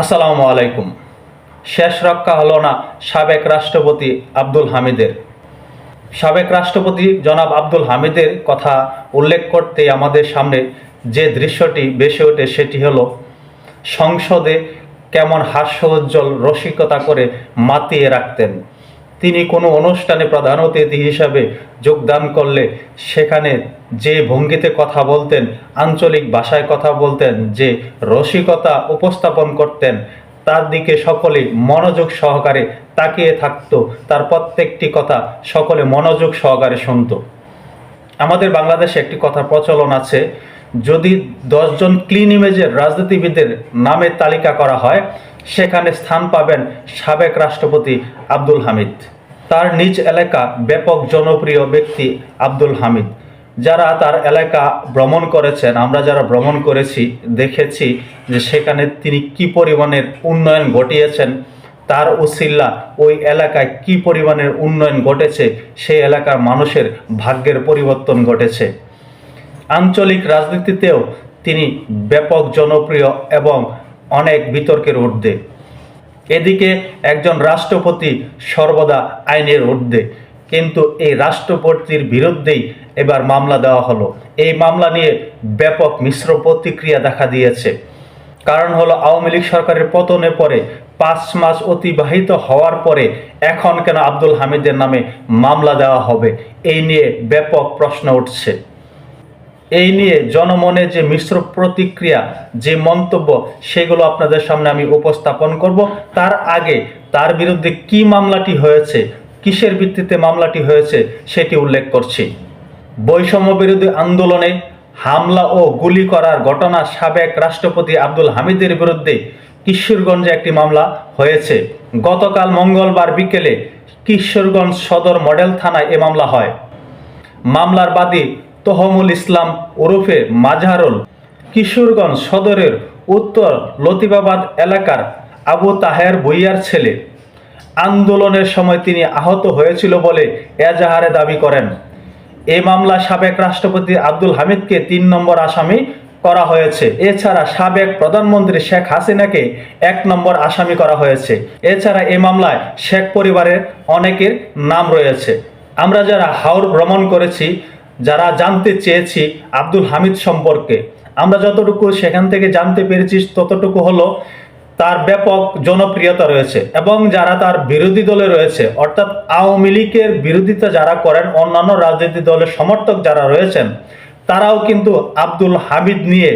আসসালামু আলাইকুম। শেষ রক্ষা হলো না সাবেক রাষ্ট্রপতি আব্দুল হামিদের। সাবেক রাষ্ট্রপতি জনাব আব্দুল হামিদের কথা উল্লেখ করতে আমাদের সামনে যে দৃশ্যটি বেশি ওঠে সেটি হলো, সংসদে কেমন হাস্যোজ্জ্বল রসিকতা করে মাতিয়ে রাখতেন। তিনি কোনো অনুষ্ঠানে প্রধান অতিথি হিসাবে যোগদান করলে সেখানে যে ভঙ্গিতে কথা বলতেন, আঞ্চলিক ভাষায় কথা বলতেন, যে রসিকতা উপস্থাপন করতেন, তার দিকে সকলে মনোযোগ সহকারে তাকিয়ে থাকতো, তার প্রত্যেকটি কথা সকলে মনোযোগ সহকারে শুনতো। আমাদের বাংলাদেশে একটি কথা প্রচলন আছে যদি দশজন ক্লিন ইমেজের রাজনীতিবিদের নামের তালিকা করা হয়, সেখানে স্থান পাবেন সাবেক রাষ্ট্রপতি আব্দুল হামিদ। তার নিজ এলাকা ব্যাপক জনপ্রিয় ব্যক্তি আব্দুল হামিদ। যারা তার এলাকা ভ্রমণ করেছেন, আমরা যারা ভ্রমণ করেছি, দেখেছি যে সেখানে তিনি কি পরিমাণের উন্নয়ন ঘটিয়েছেন, তার উসিল্লা ওই এলাকায় কি পরিমাণের উন্নয়ন ঘটেছে, সেই এলাকার মানুষের ভাগ্যের পরিবর্তন ঘটেছে। আঞ্চলিক রাজনীতিতেও তিনি ব্যাপক জনপ্রিয় এবং অনেক বিতর্কের ঊর্ধ্বে। এদিকে একজন রাষ্ট্রপতি সর্বদা আইনের ঊর্ধ্বে, কিন্তু এই রাষ্ট্রপতির বিরুদ্ধেই এবার মামলা দেওয়া হলো। এই মামলা নিয়ে ব্যাপক মিশ্র প্রতিক্রিয়া দেখা দিয়েছে। কারণ হলো, আওয়ামী লীগ সরকারের পতনের পরে পাঁচ মাস অতিবাহিত হওয়ার পরে এখন কেন আব্দুল হামিদের নামে মামলা দেওয়া হবে? এই নিয়ে ব্যাপক প্রশ্ন উঠছে। এই নিয়ে জনমনে যে মিশ্র প্রতিক্রিয়া, যে মন্তব্য, সেগুলো আপনাদের সামনে আমি উপস্থাপন করব। তার আগে তার বিরুদ্ধে কি মামলাটি হয়েছে, কিসের ভিত্তিতে মামলাটি হয়েছে, সেটি উল্লেখ করছি। বৈষম্য বিরোধী আন্দোলনে হামলা ও গুলি করার ঘটনা সাবেক রাষ্ট্রপতি আব্দুল হামিদের বিরুদ্ধে কিশোরগঞ্জে একটি মামলা হয়েছে। গতকাল মঙ্গলবার বিকেলে কিশোরগঞ্জ সদর মডেল থানায় এ মামলা হয়। মামলার বাদী তহমুল ইসলাম ওরফে মাঝহারুল কিশোরগঞ্জ সদরের উত্তর লতিবাবাদ এলাকার আবু তাহের বইয়ার ছেলে। আন্দোলনের সময় তিনি আহত হয়েছিল বলে এজাহারে দাবি করেন। এ মামলা সাবেক রাষ্ট্রপতি আব্দুল হামিদকে তিন নম্বর আসামি করা হয়েছে। এছাড়া সাবেক প্রধানমন্ত্রী শেখ হাসিনাকে এক নম্বর আসামি করা হয়েছে। এছাড়া এ মামলায় শেখ পরিবারের অনেকের নাম রয়েছে। আমরা যারা হাওর ভ্রমণ করেছি যারা জানতে চেয়েছি আব্দুল হামিদ সম্পর্কে। আমরা যতটুকু সেখান থেকে জানতে পেরেছি, ততটুকু হলো তার ব্যাপক জনপ্রিয়তা রয়েছে এবং যারা তার বিরোধী দলে রয়েছে, অর্থাৎ আওয়ামী লীগের বিরোধিতা যারা করেন, অন্যান্য রাজনৈতিক দলের সমর্থক যারা রয়েছেন, তারাও কিন্তু আব্দুল হামিদ নিয়ে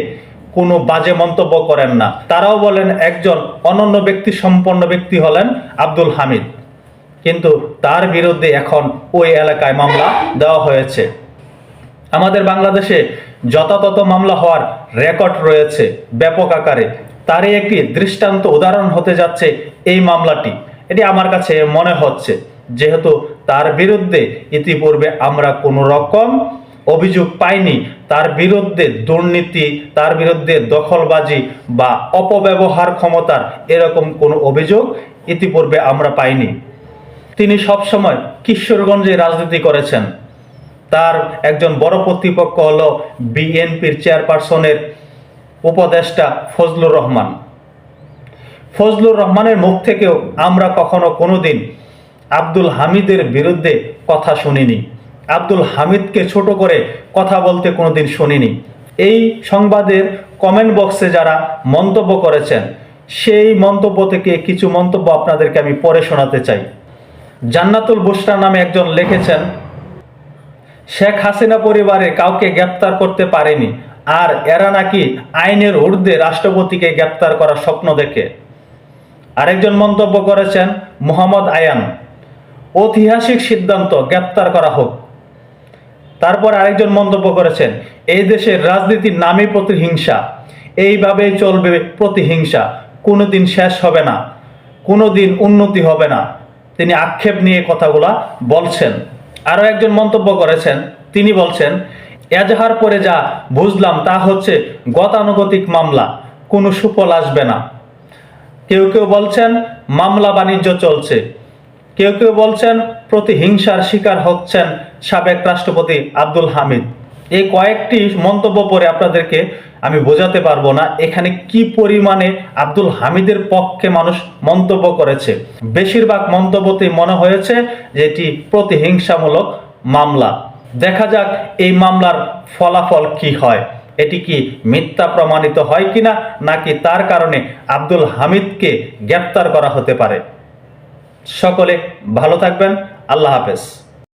কোনো বাজে মন্তব্য করেন না। তারাও বলেন একজন অনন্য ব্যক্তি, সম্পন্ন ব্যক্তি হলেন আব্দুল হামিদ। কিন্তু তার বিরুদ্ধে এখন ওই এলাকায় মামলা দেওয়া হয়েছে। আমাদের বাংলাদেশে যথাযথ মামলা হওয়ার রেকর্ড রয়েছে ব্যাপক আকারে। তারই একটি দৃষ্টান্ত উদাহরণ হতে যাচ্ছে এই মামলাটি। এটি আমার কাছে মনে হচ্ছে, যেহেতু তার বিরুদ্ধে ইতিপূর্বে আমরা কোনো রকম অভিযোগ পাইনি, তার বিরুদ্ধে দুর্নীতি, তার বিরুদ্ধে দখলবাজি বা অপব্যবহার ক্ষমতার এরকম কোনো অভিযোগ ইতিপূর্বে আমরা পাইনি। তিনি সবসময় কিশোরগঞ্জে রাজনীতি করেছেন। তার একজন বড় প্রতিপক্ষ হল বিএনপির চেয়ারপারসনের উপদেষ্টা ফজলুর রহমান। ফজলুর রহমানের মুখ থেকেও আমরা কখনো কোনোদিন আব্দুল হামিদের বিরুদ্ধে কথা শুনিনি। আব্দুল হামিদকে ছোট করে কথা বলতে কোনোদিন শুনিনি। এই সংবাদের কমেন্ট বক্সে যারা মন্তব্য করেছেন, সেই মন্তব্য থেকে কিছু মন্তব্য আপনাদেরকে আমি পরে শোনাতে চাই। জান্নাতুল বুসরা নামে একজন লিখেছেন শেখ হাসিনা পরিবারে কাউকে গ্রেপ্তার করতে পারেনি, আর এরা নাকি আইনের ঊর্ধ্বে রাষ্ট্রপতিকে গ্রেপ্তার করার স্বপ্ন দেখে। আরেকজন মন্তব্য করেছেন মোহাম্মদ আয়ান, ঐতিহাসিক সিদ্ধান্ত গ্রেপ্তার করা হোক। তারপর আরেকজন মন্তব্য করেছেন, এই দেশের রাজনীতির নামে প্রতিহিংসা, এইভাবেই চলবে প্রতিহিংসা, কোনোদিন শেষ হবে না, কোনোদিন উন্নতি হবে না। তিনি আক্ষেপ নিয়ে কথাগুলা বলছেন। আরও একজন মন্তব্য করেছেন। তিনি বলছেন, এজাহার পরে যা বুঝলাম তা হচ্ছে গতানুগতিক মামলা। কোনো সুফল আসবে না। কেউ কেউ বলছেন, মামলা বাণিজ্য চলছে। কেউ কেউ বলছেন, প্রতিহিংসার শিকার হচ্ছেন সাবেক রাষ্ট্রপতি আব্দুল হামিদ। এই কয়েকটি মন্তব্য পরে আপনাদেরকে আমি বোঝাতে পারব না এখানে কি পরিমাণে আব্দুল হামিদের পক্ষে মানুষ মন্তব্য করেছে। বেশিরভাগ মন্তব্যতেই মনে হয়েছে যে এটি প্রতিহিংসামূলক মামলা। দেখা যাক এই মামলার ফলাফল কি হয়। এটি কি মিথ্যা প্রমাণিত হয় কিনা, নাকি তার কারণে আব্দুল হামিদকে গ্রেপ্তার করা হতে পারে। সকলে ভালো থাকবেন। আল্লাহ হাফেজ।